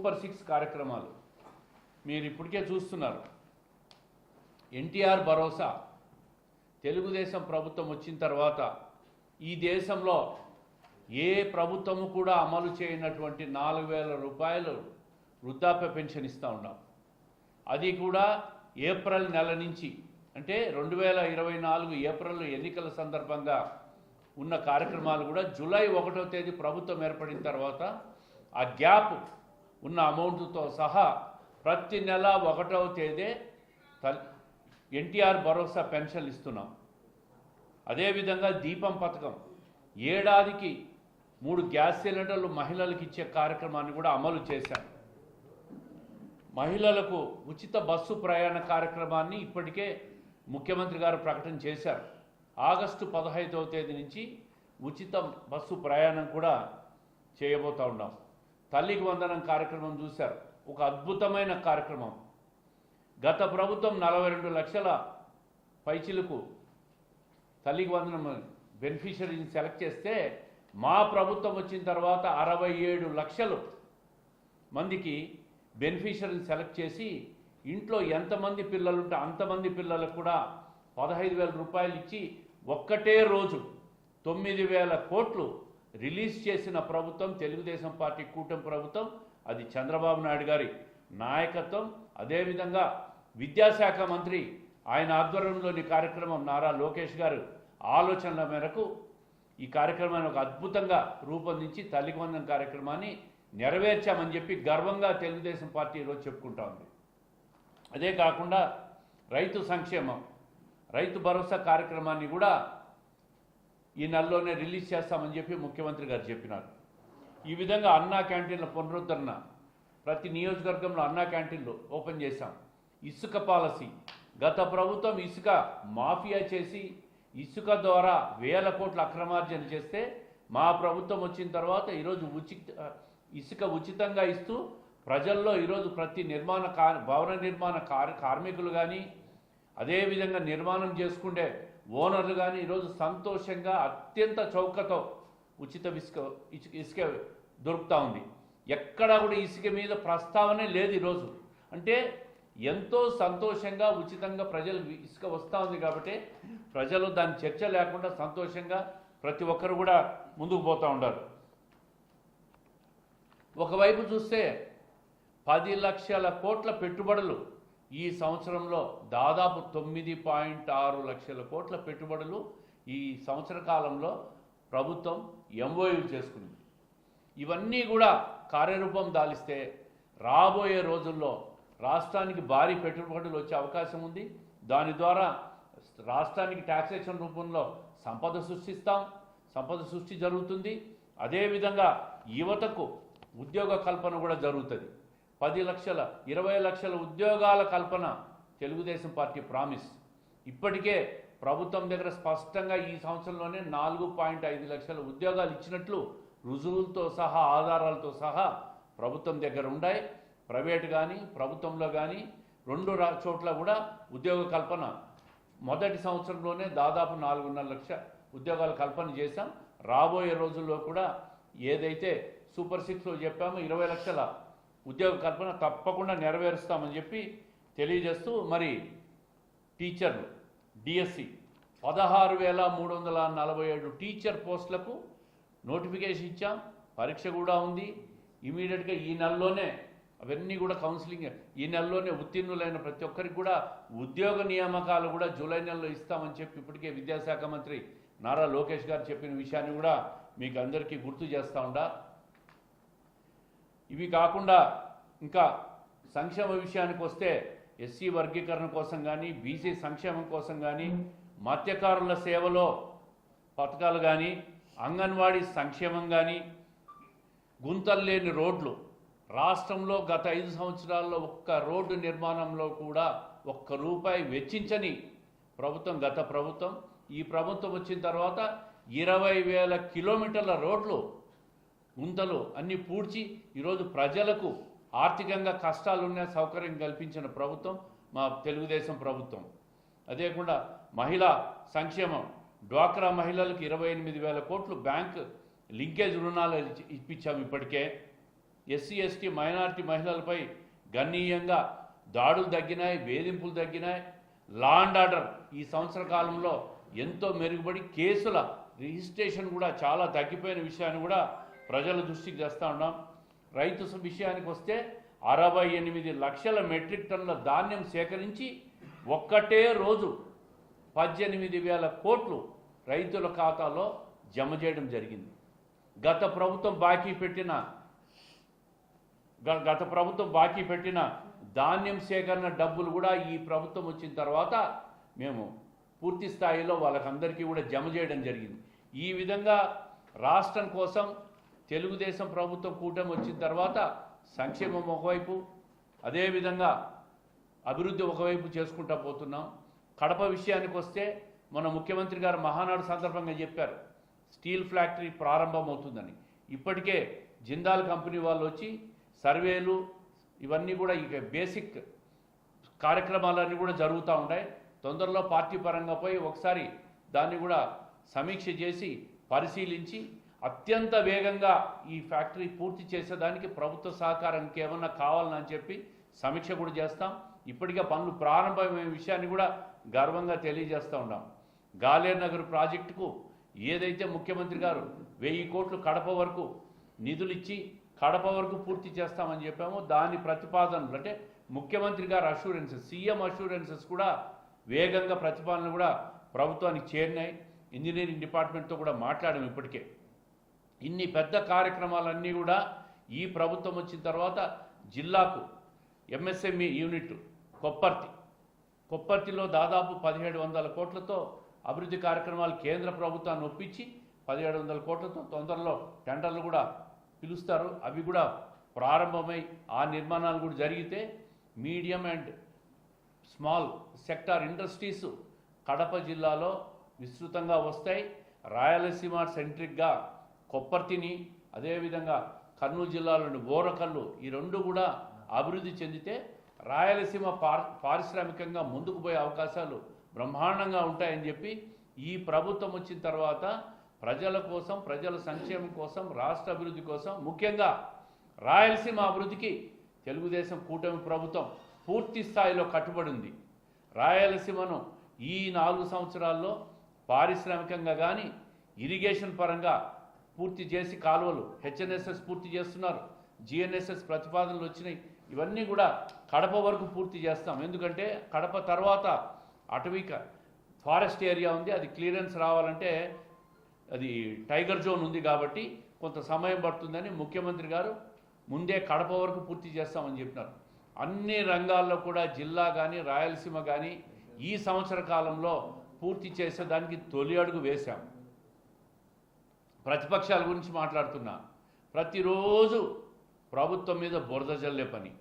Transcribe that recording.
Super six కార్యక్రమాలు. మీరు ఇప్పటికే చూస్తున్నారు. ఎన్టీఆర్ భరోసా. తెలుగుదేశం ప్రభుత్వం వచ్చిన తర్వాత ఈ దేశంలో ఏ ప్రభుత్వము కూడా అమలు చేయనటువంటి నాలుగు వేల రూపాయలు వృద్ధాప్య పెన్షన్ ఇస్తూ ఉన్నాం. అది కూడా ఏప్రిల్ నెల నుంచి అంటే రెండు వేల ఇరవై నాలుగు ఏప్రిల్ ఎన్నికల సందర్భంగా ఉన్న కార్యక్రమాలు కూడా జూలై ఒకటో తేదీ ప్రభుత్వం ఏర్పడిన తర్వాత ఆ గ్యాప్ ఉన్న అమౌంట్తో సహా ప్రతి నెల ఒకటవ తేదీ ఎన్టీఆర్ భరోసా పెన్షన్లు ఇస్తున్నాం. అదేవిధంగా దీపం పథకం. ఏడాదికి మూడు గ్యాస్ సిలిండర్లు మహిళలకు ఇచ్చే కార్యక్రమాన్ని కూడా అమలు చేశాం. మహిళలకు ఉచిత బస్సు ప్రయాణ కార్యక్రమాన్ని ఇప్పటికే ముఖ్యమంత్రి గారు ప్రకటన చేశారు. ఆగస్టు పదహైదవ తేదీ నుంచి ఉచిత బస్సు ప్రయాణం కూడా చేయబోతా ఉన్నాం. తల్లికి వందనం కార్యక్రమం చూశారు. ఒక అద్భుతమైన కార్యక్రమం. గత ప్రభుత్వం నలభై రెండు లక్షల పైచిలకు తల్లికి వందనం బెనిఫిషరీని సెలెక్ట్ చేస్తే మా ప్రభుత్వం వచ్చిన తర్వాత అరవై ఏడు లక్షలు మందికి బెనిఫిషరీని సెలెక్ట్ చేసి ఇంట్లో ఎంతమంది పిల్లలుంటే అంతమంది పిల్లలకు కూడా పదహైదు వేల రూపాయలు ఇచ్చి ఒక్కటే రోజు తొమ్మిది వేల కోట్లు రిలీజ్ చేసిన ప్రభుత్వం తెలుగుదేశం పార్టీ కూటమి ప్రభుత్వం అది చంద్రబాబు నాయుడు గారి నాయకత్వం. అదేవిధంగా విద్యాశాఖ మంత్రి ఆయన ఆధ్వర్యంలోని కార్యక్రమం నారా లోకేష్ గారు ఆలోచనల మేరకు ఈ కార్యక్రమాన్ని ఒక అద్భుతంగా రూపొందించి తల్లికి కార్యక్రమాన్ని నెరవేర్చామని చెప్పి గర్వంగా తెలుగుదేశం పార్టీ ఈరోజు చెప్పుకుంటా ఉంది. అదే కాకుండా రైతు సంక్షేమం రైతు భరోసా కార్యక్రమాన్ని కూడా ఈ నెలలోనే రిలీజ్ చేస్తామని చెప్పి ముఖ్యమంత్రి గారు చెప్పినారు. ఈ విధంగా అన్నా క్యాంటీన్ల పునరుద్ధరణ ప్రతి నియోజకవర్గంలో అన్నా క్యాంటీన్లు ఓపెన్ చేశాం. ఇసుక పాలసీ గత ప్రభుత్వం ఇసుక మాఫియా చేసి ఇసుక ద్వారా వేల కోట్ల అక్రమార్జన చేస్తే మా ప్రభుత్వం వచ్చిన తర్వాత ఈరోజు ఉచిత ఇసుక ఉచితంగా ఇస్తూ ప్రజల్లో ఈరోజు ప్రతి నిర్మాణ కార్ భవన నిర్మాణ కార్ కార్మికులు కానీ అదేవిధంగా నిర్మాణం చేసుకుంటే ఓనర్లు కానీ ఈరోజు సంతోషంగా అత్యంత చౌకతో ఉచిత ఇసుక ఇసుక ఇసుక దొరుకుతూ ఉంది. ఎక్కడా కూడా ఇసుక మీద ప్రస్తావనే లేదు ఈరోజు. అంటే ఎంతో సంతోషంగా ఉచితంగా ప్రజలు ఇసుక వస్తూ ఉంది కాబట్టి ప్రజలు దాని చర్చ లేకుండా సంతోషంగా ప్రతి ఒక్కరు కూడా ముందుకు పోతూ ఉంటారు ఒకవైపు చూస్తే పది లక్షల కోట్ల పెట్టుబడులు ఈ సంవత్సరంలో దాదాపు తొమ్మిది పాయింట్ ఆరు లక్షల కోట్ల పెట్టుబడులు ఈ సంవత్సర కాలంలో ప్రభుత్వం ఎంఓయూ చేసుకుంది. ఇవన్నీ కూడా కార్యరూపం దాలిస్తే రాబోయే రోజుల్లో రాష్ట్రానికి భారీ పెట్టుబడులు వచ్చే అవకాశం ఉంది. దాని ద్వారా రాష్ట్రానికి ట్యాక్సేషన్ రూపంలో సంపద సృష్టిస్తాం సంపద సృష్టి జరుగుతుంది. అదేవిధంగా యువతకు ఉద్యోగ కల్పన కూడా జరుగుతుంది. పది లక్షల ఇరవై లక్షల ఉద్యోగాల కల్పన తెలుగుదేశం పార్టీ ప్రామిస్. ఇప్పటికే ప్రభుత్వం దగ్గర స్పష్టంగా ఈ సంవత్సరంలోనే నాలుగు పాయింట్ ఐదు లక్షల ఉద్యోగాలు ఇచ్చినట్లు రుజువులతో సహా ఆధారాలతో సహా ప్రభుత్వం దగ్గర ఉన్నాయి ప్రైవేట్ కానీ ప్రభుత్వంలో కానీ రెండు చోట్ల కూడా ఉద్యోగ కల్పన. మొదటి సంవత్సరంలోనే దాదాపు నాలుగున్నర లక్ష ఉద్యోగాల కల్పన చేశాం. రాబోయే రోజుల్లో కూడా ఏదైతే సూపర్ సిక్స్లో చెప్పామో ఇరవై లక్షల ఉద్యోగ కల్పన తప్పకుండా నెరవేరుస్తామని చెప్పి తెలియజేస్తూ మరి టీచర్లు డిఎస్సి పదహారు వేల మూడు వందల నలభై ఏడు టీచర్ పోస్టులకు నోటిఫికేషన్ ఇచ్చాం. పరీక్ష కూడా ఉంది. ఇమీడియట్గా ఈ నెలలోనే అవన్నీ కూడా కౌన్సిలింగ్ ఈ నెలలోనే ఉత్తీర్ణులైన ప్రతి ఒక్కరికి కూడా ఉద్యోగ నియామకాలు కూడా జూలై నెలలో ఇస్తామని చెప్పి ఇప్పటికే విద్యాశాఖ మంత్రి నారా లోకేష్ గారు చెప్పిన విషయాన్ని కూడా మీకు అందరికీ గుర్తు చేస్తూ ఉండా. ఇవి కాకుండా ఇంకా సంక్షేమ విషయానికి వస్తే ఎస్సీ వర్గీకరణ కోసం కానీ బీసీ సంక్షేమం కోసం కానీ మత్స్యకారుల సేవలో పథకాలు కానీ అంగన్వాడీ సంక్షేమం కానీ గుంతలు లేని రోడ్లు. రాష్ట్రంలో గత ఐదు సంవత్సరాల్లో ఒక్క రోడ్డు నిర్మాణంలో కూడా ఒక్క రూపాయి వెచ్చించని ప్రభుత్వం గత ప్రభుత్వం. ఈ ప్రభుత్వం వచ్చిన తర్వాత ఇరవై వేల కిలోమీటర్ల రోడ్లు గుంతలు అన్ని పూడ్చి ఈరోజు ప్రజలకు ఆర్థికంగా కష్టాలున్న సౌకర్యం కల్పించిన ప్రభుత్వం మా తెలుగుదేశం ప్రభుత్వం. అదేకుండా మహిళా సంక్షేమం. డ్వాక్రా మహిళలకు ఇరవై ఎనిమిది వేల కోట్లు బ్యాంక్ లింకేజ్ రుణాలు ఇప్పించాం ఇప్పించాము ఇప్పటికే. ఎస్సీ ఎస్టీ మైనారిటీ మహిళలపై గణనీయంగా దాడులు తగ్గినాయి వేధింపులు తగ్గినాయి. లా అండ్ ఆర్డర్ ఈ సంవత్సర కాలంలో ఎంతో మెరుగుపడి కేసుల రిజిస్ట్రేషన్ కూడా చాలా తగ్గిపోయిన విషయాన్ని కూడా ప్రజల దృష్టికి తెస్తూ ఉన్నాం. రైతు విషయానికి వస్తే అరవై ఎనిమిది లక్షల మెట్రిక్ టన్నుల ధాన్యం సేకరించి ఒక్కటే రోజు పద్దెనిమిది వేల కోట్లు రైతుల ఖాతాలో జమ చేయడం జరిగింది. గత ప్రభుత్వం బాకీ పెట్టిన గత ప్రభుత్వం బాకీ పెట్టిన ధాన్యం సేకరణ డబ్బులు కూడా ఈ ప్రభుత్వం వచ్చిన తర్వాత మేము పూర్తి స్థాయిలో వాళ్ళకందరికీ కూడా జమ చేయడం జరిగింది. ఈ విధంగా రాష్ట్రం కోసం తెలుగుదేశం ప్రభుత్వం కూటమి వచ్చిన తర్వాత సంక్షేమం ఒకవైపు అదేవిధంగా అభివృద్ధి ఒకవైపు చేసుకుంటా పోతున్నాం. కడప విషయానికి వస్తే మన ముఖ్యమంత్రి గారు మహానాడు సందర్భంగా చెప్పారు స్టీల్ ఫ్యాక్టరీ ప్రారంభమవుతుందని. ఇప్పటికే జిందాల్ కంపెనీ వాళ్ళు వచ్చి సర్వేలు ఇవన్నీ కూడా ఇక బేసిక్ కార్యక్రమాలన్నీ కూడా జరుగుతూ ఉంటాయి తొందరలో పార్టీ పరంగా పోయి ఒకసారి దాన్ని కూడా సమీక్ష చేసి పరిశీలించి అత్యంత వేగంగా ఈ ఫ్యాక్టరీ పూర్తి చేసేదానికి ప్రభుత్వ సహకారం ఇంకేమన్నా కావాలని చెప్పి సమీక్ష కూడా చేస్తాం. ఇప్పటికే పనులు ప్రారంభమైన విషయాన్ని కూడా గర్వంగా తెలియజేస్తూ ఉన్నాం. గాలేర్ నగర్ ప్రాజెక్టుకు ఏదైతే ముఖ్యమంత్రి గారు వెయ్యి కోట్లు కడప వరకు నిధులు ఇచ్చి కడప వరకు పూర్తి చేస్తామని చెప్పామో దాని ప్రతిపాదనలు అంటే ముఖ్యమంత్రి గారు అష్యూరెన్సెస్ సీఎం అష్యూరెన్సెస్ కూడా వేగంగా ప్రతిపాదనలు కూడా ప్రభుత్వానికి చేరినాయి. ఇంజనీరింగ్ డిపార్ట్మెంట్తో కూడా మాట్లాడాము ఇప్పటికే. ఇన్ని పెద్ద కార్యక్రమాలన్నీ కూడా ఈ ప్రభుత్వం వచ్చిన తర్వాత జిల్లాకు ఎంఎస్ఎంఈ యూనిట్ కొప్పర్తి. కొప్పర్తిలో దాదాపు పదిహేడు వందల కోట్లతో అభివృద్ధి కార్యక్రమాలు కేంద్ర ప్రభుత్వాన్ని ఒప్పించి పదిహేడు వందల కోట్లతో తొందరలో టెండర్లు కూడా పిలుస్తారు. అవి కూడా ప్రారంభమై ఆ నిర్మాణాలు కూడా జరిగితే medium and small sector industries Kadapa జిల్లాలో విస్తృతంగా వస్తాయి. రాయలసీమ సెంట్రిక్గా కొప్పర్తిని అదేవిధంగా కర్నూలు జిల్లాలోని బోరకల్లు ఈ రెండు కూడా అభివృద్ధి చెందితే రాయలసీమ పార్ పారిశ్రామికంగా ముందుకు పోయే అవకాశాలు బ్రహ్మాండంగా ఉంటాయని చెప్పి ఈ ప్రభుత్వం వచ్చిన తర్వాత ప్రజల కోసం ప్రజల సంక్షేమం కోసం రాష్ట్ర అభివృద్ధి కోసం ముఖ్యంగా రాయలసీమ అభివృద్ధికి తెలుగుదేశం కూటమి ప్రభుత్వం పూర్తి స్థాయిలో కట్టుబడి ఉంది. రాయలసీమను ఈ నాలుగు సంవత్సరాల్లో పారిశ్రామికంగా కానీ ఇరిగేషన్ పరంగా పూర్తి చేసి కాలువలు హెచ్ఎన్ఎస్ఎస్ పూర్తి చేస్తున్నారు. జిఎన్ఎస్ఎస్ ప్రతిపాదనలు వచ్చినాయి. ఇవన్నీ కూడా కడప వరకు పూర్తి చేస్తాం. ఎందుకంటే కడప తర్వాత అటవీక ఫారెస్ట్ ఏరియా ఉంది. అది క్లియరెన్స్ రావాలంటే అది టైగర్ జోన్ ఉంది కాబట్టి కొంత సమయం పడుతుందని ముఖ్యమంత్రి గారు ముందే కడప వరకు పూర్తి చేస్తామని చెప్పినారు. అన్ని రంగాల్లో కూడా జిల్లా కానీ రాయలసీమ కానీ ఈ సంవత్సర కాలంలో పూర్తి చేసేదానికి తొలి అడుగు వేశాం. ప్రతిపక్షాల గురించి మాట్లాడుతున్నా. ప్రతిరోజు ప్రభుత్వం మీద బురద జల్లే పని.